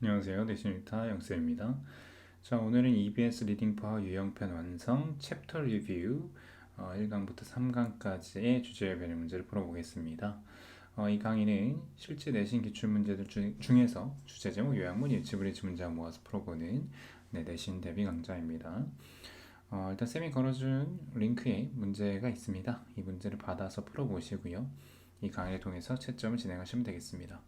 안녕하세요. 대신일타 영쌤입니다. 자, 오늘은 EBS 리딩 파워 유형편 완성 챕터 리뷰 어, 1강부터 3강까지의 주제 변형 문제를 풀어보겠습니다. 어, 이 강의는 실제 내신 기출 문제들 중, 중에서 주제 제목 요약문 일치 브리지 문제와 모아서 풀어보는 네, 내신 대비 강좌입니다. 어, 일단 쌤이 걸어준 링크에 문제가 있습니다. 이 문제를 받아서 풀어보시고요. 이 강의를 통해서 채점을 진행하시면 되겠습니다.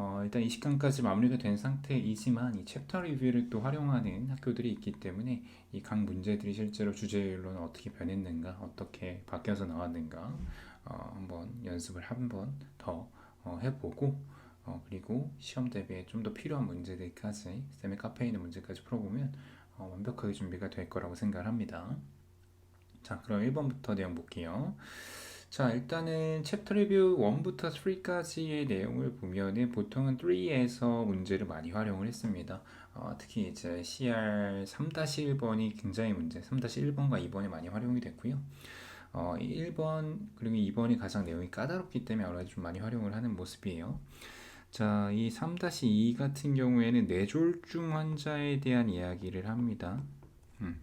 어, 일단 20강까지 마무리가 된 상태이지만 이 챕터 리뷰를 또 활용하는 학교들이 있기 때문에 이강 문제들이 실제로 주제율로는 어떻게 변했는가, 어떻게 바뀌어서 나왔는가 어, 한번 연습을 한 번 더 어, 해보고 어, 그리고 시험 대비에 좀 더 필요한 문제들까지 쌤의 카페에 있는 문제까지 풀어보면 어, 완벽하게 준비가 될 거라고 생각을 합니다. 자, 그럼 1번부터 내용 볼게요. 자, 일단은 챕터 리뷰 1부터 3까지의 내용을 보면은 보통은 3에서 문제를 많이 활용을 했습니다. 어, 특히 이제 CR 3-1번이 굉장히 문제, 3-1번과 2번이 많이 활용이 됐고요. 어, 1번 그리고 2번이 가장 내용이 까다롭기 때문에 아무래도 좀 많이 활용을 하는 모습이에요. 자, 이 3-2 같은 경우에는 뇌졸중 환자에 대한 이야기를 합니다. 음.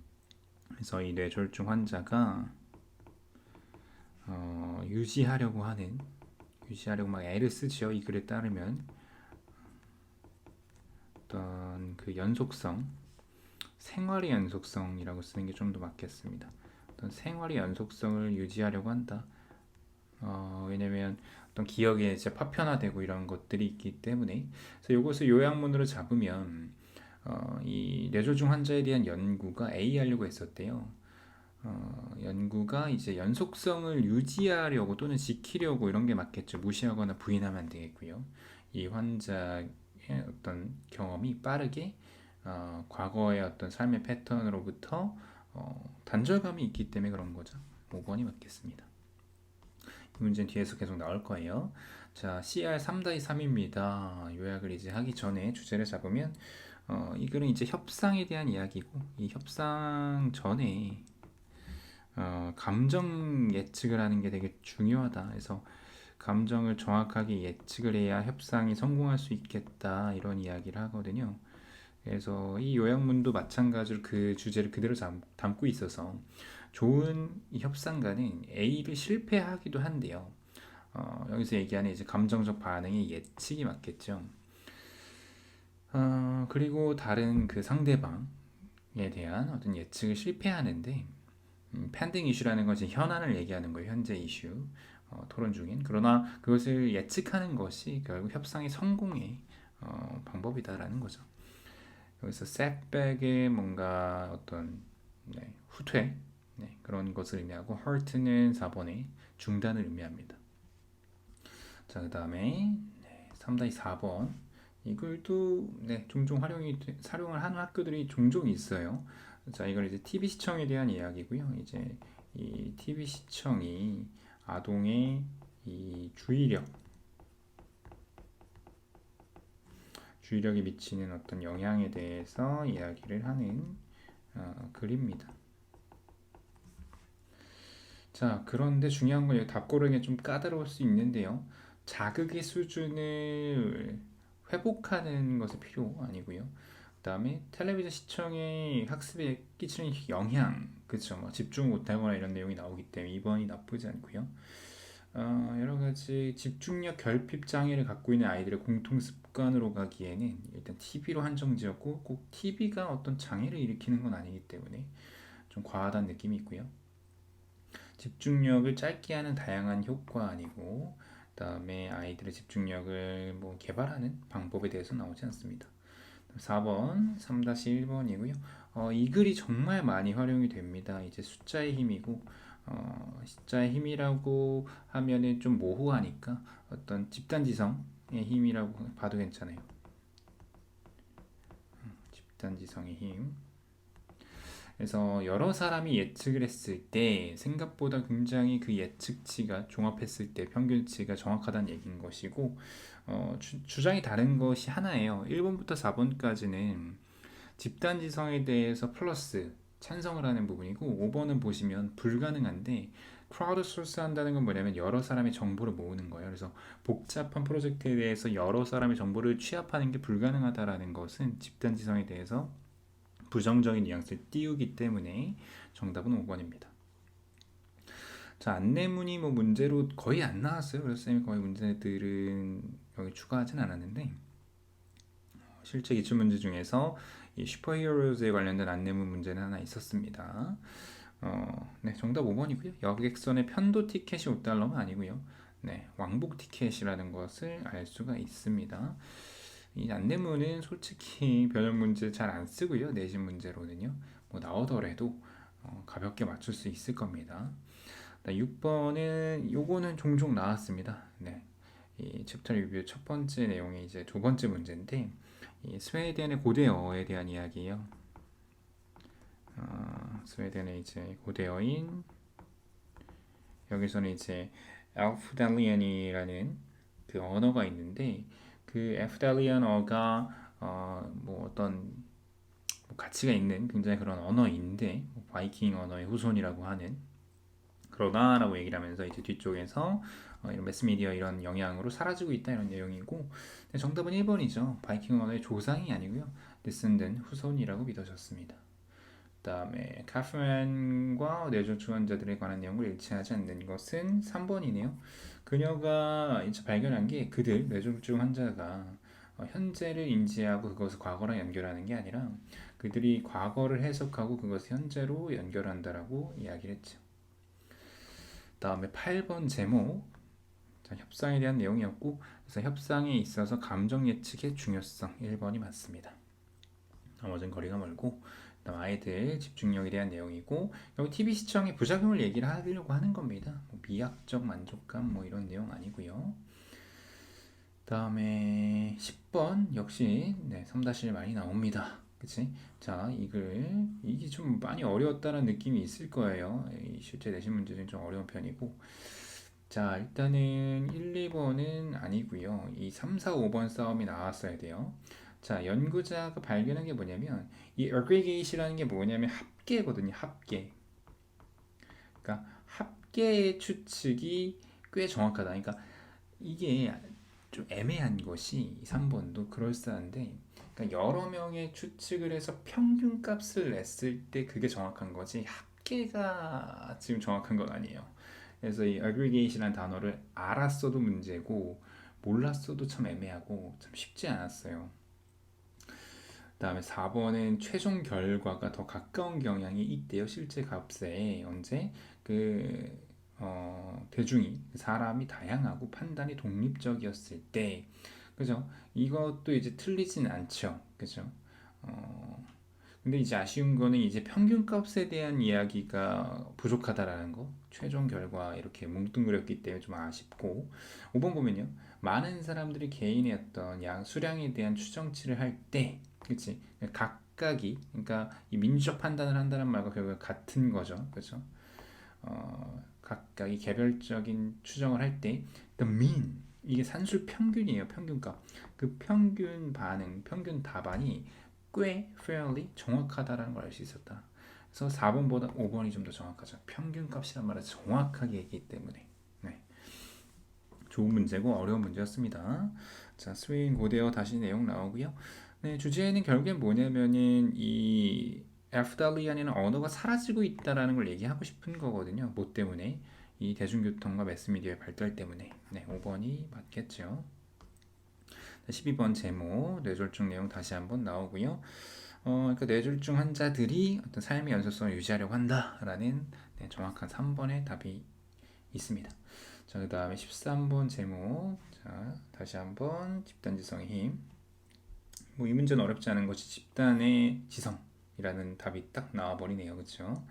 그래서 이 뇌졸중 환자가 어, 유지하려고 하는 유지하려고 막 애를 쓰죠. 이 글에 따르면 어떤 그 연속성 생활의 연속성이라고 쓰는 게 좀 더 맞겠습니다. 어떤 생활의 연속성을 유지하려고 한다. 어, 왜냐면 어떤 기억에 이제 파편화되고 이런 것들이 있기 때문에 그래서 이것을 요약문으로 잡으면 어, 이 뇌졸중 환자에 대한 연구가 A 하려고 했었대요. 어, 연구가 이제 연속성을 유지하려고 또는 지키려고 이런 게 맞겠죠. 무시하거나 부인하면 안 되겠고요. 이 환자의 어떤 경험이 빠르게 어, 과거의 어떤 삶의 패턴으로부터 어, 단절감이 있기 때문에 그런 거죠. 5번이 맞겠습니다. 이 문제는 뒤에서 계속 나올 거예요. 자, CR 3-3입니다. 요약을 이제 하기 전에 주제를 잡으면 어, 이 글은 이제 협상에 대한 이야기고 이 협상 전에 어, 감정 예측을 하는 게 되게 중요하다. 그래서 감정을 정확하게 예측을 해야 협상이 성공할 수 있겠다. 이런 이야기를 하거든요. 그래서 이 요약문도 마찬가지로 그 주제를 그대로 담고 있어서 좋은 협상가는 A를 실패하기도 한데요. 어, 여기서 얘기하는 이제 감정적 반응의 예측이 맞겠죠. 어, 그리고 다른 그 상대방에 대한 어떤 예측을 실패하는데 음, 팬딩 이슈라는 것이 현안을 얘기하는 거예요. 현재 이슈 어, 토론 중인. 그러나 그것을 예측하는 것이 결국 협상의 성공의 어, 방법이다라는 거죠. 여기서 setback의 뭔가 어떤 네, 후퇴 네, 그런 것을 의미하고 hurt는 4번의 중단을 의미합니다. 자, 그 다음에 네, 3-4번 이 글도 네, 종종 활용이 사용을 하는 학교들이 종종 있어요. 자, 이걸 이제 TV 시청에 대한 이야기고요. 이제 이 TV 시청이 아동의 이 주의력, 주의력이 미치는 어떤 영향에 대해서 이야기를 하는 어, 글입니다. 자, 그런데 중요한 건 답 고르기 좀 까다로울 수 있는데요. 자극의 수준을 회복하는 것이 필요 아니고요. 그다음에 텔레비전 시청이 학습에 끼치는 영향, 그렇죠. 뭐 집중 못하거나 이런 내용이 나오기 때문에 2번이 나쁘지 않고요. 어, 여러 가지 집중력 결핍 장애를 갖고 있는 아이들의 공통 습관으로 가기에는 일단 TV로 한정지었고 꼭 TV가 어떤 장애를 일으키는 건 아니기 때문에 좀 과하다는 느낌이 있고요. 집중력을 짧게 하는 다양한 효과 아니고 그다음에 아이들의 집중력을 뭐 개발하는 방법에 대해서 나오지 않습니다. 4번 3-1번이고요. 어, 이 글이 정말 많이 활용이 됩니다. 이제 숫자의 힘이고 어, 숫자의 힘이라고 하면은 좀 모호하니까 어떤 집단지성의 힘이라고 봐도 괜찮아요. 음, 집단지성의 힘. 그래서 여러 사람이 예측을 했을 때 생각보다 굉장히 그 예측치가 종합했을 때 평균치가 정확하다는 얘기인 것이고 어, 주, 장이 다른 것이 하나예요. 1번부터 4번까지는 집단 지성에 대해서 플러스 찬성을 하는 부분이고 5번은 보시면 불가능한데 크라우드 소스 한다는 건 뭐냐면 여러 사람의 정보를 모으는 거예요. 그래서 복잡한 프로젝트에 대해서 여러 사람의 정보를 취합하는 게 불가능하다라는 것은 집단 지성에 대해서 부정적인 뉘앙스를 띄우기 때문에 정답은 5번입니다. 자, 안내문이 뭐 문제로 거의 안 나왔어요. 그래서 쌤이 거의 문제들은 여기 추가하진 않았는데 실제 기출 문제 중에서 이 슈퍼히어로즈에 관련된 안내문 문제는 하나 있었습니다. 어, 네, 정답 5번이고요. 여객선의 편도 티켓이 5달러가 아니고요. 네, 왕복 티켓이라는 것을 알 수가 있습니다. 이 안내문은 솔직히 변형 문제 잘 안 쓰고요. 내신 문제로는요. 뭐 나오더라도 어, 가볍게 맞출 수 있을 겁니다. 6번은 요거는 종종 나왔습니다. 네. 이 챕터 리뷰 첫 번째 내용이 이제 두 번째 문제인데 이 스웨덴의 고대어에 대한 이야기예요. 어, 스웨덴의 이제 고대어인 여기서는 이제 엘프달리안이라는 그 언어가 있는데 그 엘프달리안어가 어, 뭐 어떤 뭐 가치가 있는 굉장히 그런 언어인데 뭐 바이킹 언어의 후손이라고 하는 그러다라고 얘기를 하면서 이제 뒤쪽에서 어, 이런 매스미디어 이런 영향으로 사라지고 있다 이런 내용이고 정답은 1번이죠. 바이킹 언어의 조상이 아니고요. 데슨든 후손이라고 믿어졌습니다. 그다음에 카프맨과 뇌졸중 환자들에 관한 내용을 일치하지 않는 것은 3번이네요. 그녀가 이제 발견한 게 그들 뇌졸중 환자가 어, 현재를 인지하고 그것을 과거랑 연결하는 게 아니라 그들이 과거를 해석하고 그것을 현재로 연결한다라고 이야기를 했죠. 다음에 8번 제목 자, 협상에 대한 내용이었고 그래서 협상에 있어서 감정 예측의 중요성 1번이 맞습니다. 나머지는 거리가 멀고 아이들 집중력에 대한 내용이고 여기 TV 시청의 부작용을 얘기를 하려고 하는 겁니다. 뭐 미학적 만족감 뭐 이런 내용 아니고요. 다음에 10번 역시 네, 3-1 많이 나옵니다. 그치? 자, 이글 이게 좀 많이 어려웠다는 느낌이 있을 거예요. 실제 내신 문제 중좀 어려운 편이고 자, 일단은 1, 2번은 아니고요. 이 3, 4, 5번 싸움이 나왔어야 돼요. 자, 연구자가 발견한 게 뭐냐면 이 aggregate이라는 게 뭐냐면 합계거든요. 합계. 그러니까 합계의 추측이 꽤 정확하다. 그러니까 이게 좀 애매한 것이 3번도 그럴싸한데 그러니까 여러 명의 추측을 해서 평균 값을 냈을 때 그게 정확한 거지 합계가 지금 정확한 건 아니에요. 그래서 이 aggregate이라는 단어를 알았어도 문제고 몰랐어도 참 애매하고 참 쉽지 않았어요. 다음에 4번은 최종 결과가 더 가까운 경향이 있대요. 실제 값에 언제 그 어, 대중이 사람이 다양하고 판단이 독립적이었을 때 그죠? 이것도 이제 틀리진 않죠. 그죠? 어, 근데 이제 아쉬운 거는 이제 평균 값에 대한 이야기가 부족하다라는 거. 최종 결과 이렇게 뭉뚱그렸기 때문에 좀 아쉽고 5번 보면요. 많은 사람들이 개인의 어떤 양 수량에 대한 추정치를 할 때, 그렇지? 각각이 그러니까 이 민주적 판단을 한다는 말과 결국 같은 거죠. 그렇죠? 어, 각각이 개별적인 추정을 할 때 the mean 이게 산술 평균이에요. 평균값. 그 평균 반응, 평균 답안이 꽤 fairly 정확하다라는 걸 알 수 있었다. 그래서 4번보다 5번이 좀 더 정확하죠. 평균값이란 말을 정확하게 얘기했기 때문에. 네. 좋은 문제고 어려운 문제였습니다. 자, 스웨인 고대어 다시 내용 나오고요. 네, 주제는 결국엔 뭐냐면은 이 에프달리안이라는 언어가 사라지고 있다라는 걸 얘기하고 싶은 거거든요. 뭐 때문에? 이 대중교통과 매스미디어의 발달 때문에. 네, 5번이 맞겠죠. 12번 제목 뇌졸중 내용 다시 한번 나오고요. 어, 그러니까 뇌졸중 환자들이 어떤 삶의 연속성을 유지하려고 한다라는 네, 정확한 3번의 답이 있습니다. 자, 그 다음에 13번 제목. 자, 다시 한번 집단 지성의 힘. 뭐 이 문제는 어렵지 않은 것이 집단의 지성이라는 답이 딱 나와버리네요. 그렇죠?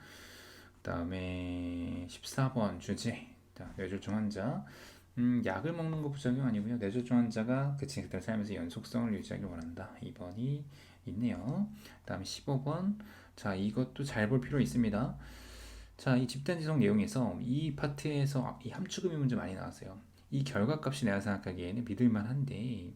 그 다음에 14번 주제. 자, 뇌졸중 환자. 음, 약을 먹는 거 부작용 아니고요. 뇌졸중 환자가 그치 그들 삶에서 연속성을 유지하길 원한다. 2번이 있네요. 다음에 15번. 자, 이것도 잘 볼 필요 있습니다. 자, 이 집단 지성 내용에서 이 파트에서 이 함축음이 문제 많이 나왔어요. 이 결과 값이 내가 생각하기에는 믿을만 한데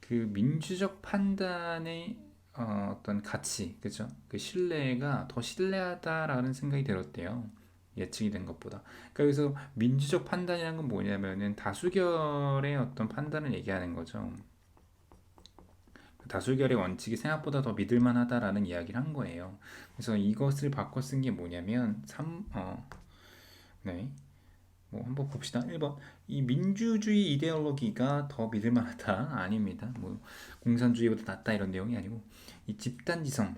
그 민주적 판단의 어, 떤 가치, 그죠? 그 신뢰가 더 신뢰하다라는 생각이 들었대요. 예측이 된 것보다. 그러니까 여기서 민주적 판단이라는 건 뭐냐면은 다수결의 어떤 판단을 얘기하는 거죠. 그 다수결의 원칙이 생각보다 더 믿을만 하다라는 이야기를 한 거예요. 그래서 이것을 바꿔 쓴 게 뭐냐면 3, 어, 네. 뭐 한번 봅시다. 1번. 이 민주주의 이데올로기가 더 믿을만 하다. 아닙니다. 뭐 공산주의보다 낫다 이런 내용이 아니고 이 집단 지성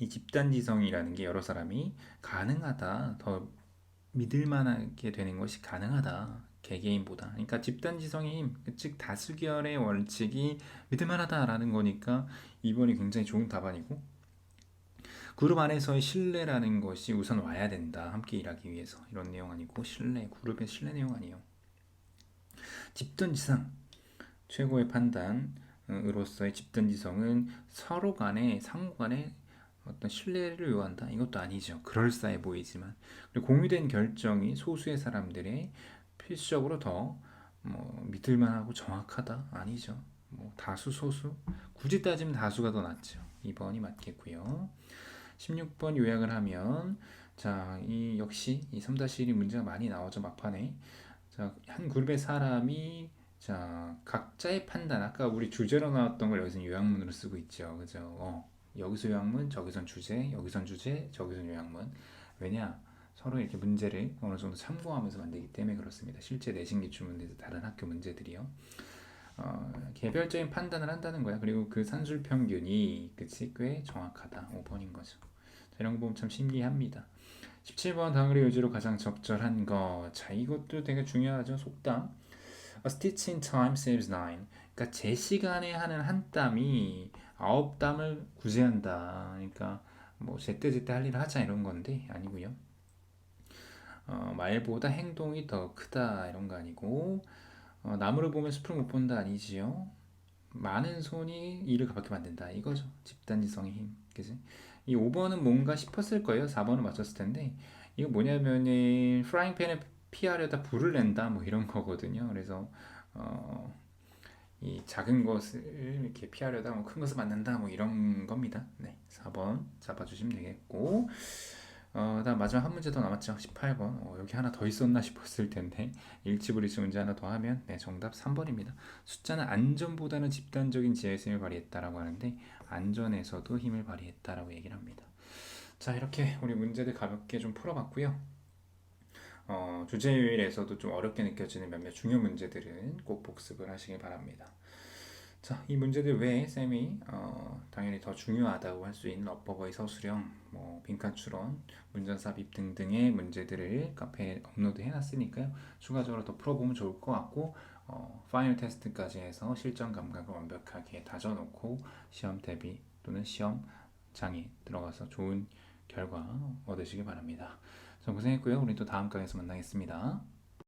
이 집단 지성이라는 게 여러 사람이 가능하다. 더 믿을 만하게 되는 것이 가능하다. 개개인보다. 그러니까 집단지성의 힘, 즉 다수결의 원칙이 믿을만하다라는 거니까 2번이 굉장히 좋은 답안이고 그룹 안에서의 신뢰라는 것이 우선 와야 된다. 함께 일하기 위해서. 이런 내용 아니고 신뢰, 그룹의 신뢰 내용 아니에요. 집단지상 최고의 판단으로서의 집단지성은 서로 간에 상호 간에 어떤 신뢰를 요한다. 이것도 아니죠. 그럴싸해 보이지만 공유된 결정이 소수의 사람들의 필수적으로 더 뭐 믿을만하고 정확하다. 아니죠. 뭐 다수 소수 굳이 따지면 다수가 더 낫죠. 2번이 맞겠고요. 16번 요약을 하면 자, 이 역시 이 3-1이 문제가 많이 나오죠. 막판에. 자, 한 그룹의 사람이 자, 각자의 판단 아까 우리 주제로 나왔던 걸 여기서 요약문으로 쓰고 있죠. 그죠? 어, 여기서 요약문, 저기선 주제, 여기선 주제, 저기선 요약문. 왜냐? 서로 이렇게 문제를 어느 정도 참고하면서 만들기 때문에 그렇습니다. 실제 내신 기출 문제도 다른 학교 문제들이요. 어, 개별적인 판단을 한다는 거야. 그리고 그 산술 평균이 그치 꽤 정확하다. 5번인 거죠. 자, 이런 거 보면 참 신기합니다. 17번 다그리 요지로 가장 적절한 거. 자, 이것도 되게 중요하죠. 속담. A stitch in time saves nine. 그러니까 제 시간에 하는 한 땀이 아홉 땀을 구제한다. 그러니까 뭐 제때 제때 할 일을 하자 이런 건데 아니고요. 어, 말보다 행동이 더 크다 이런 거 아니고 어, 나무를 보면 숲을 못 본다 아니지요. 많은 손이 일을 가볍게 만든다 이거죠. 집단지성의 힘. 그지? 이 5번은 뭔가 싶었을 거예요. 4번을 맞췄을 텐데 이거 뭐냐면은 프라이팬에 피하려다 불을 낸다 뭐 이런 거거든요. 그래서 어, 이 작은 것을 이렇게 피하려다 뭐 큰 것을 맞는다 뭐 이런 겁니다. 네, 4번 잡아주시면 되겠고 어, 마지막 한 문제 더 남았죠. 18번. 어, 여기 하나 더 있었나 싶었을 텐데 일치불일치 문제 하나 더 하면 네, 정답 3번입니다. 숫자는 안전보다는 집단적인 지혜의 힘을 발휘했다라고 하는데 안전에서도 힘을 발휘했다라고 얘기를 합니다. 자, 이렇게 우리 문제들 가볍게 좀 풀어봤고요. 어, 주제율에서도 좀 어렵게 느껴지는 몇몇 중요 문제들은 꼭 복습을 하시길 바랍니다. 자, 이 문제들 외에 쌤이 어, 당연히 더 중요하다고 할 수 있는 어버버의 서술형, 뭐 빈칸 추론, 문전 삽입 등등의 문제들을 카페에 업로드 해놨으니까요. 추가적으로 더 풀어보면 좋을 것 같고 어, 파이널 테스트까지 해서 실전 감각을 완벽하게 다져놓고 시험 대비 또는 시험 장에 들어가서 좋은 결과 얻으시길 바랍니다. 자, 고생했고요. 우리 또 다음 강에서 만나겠습니다.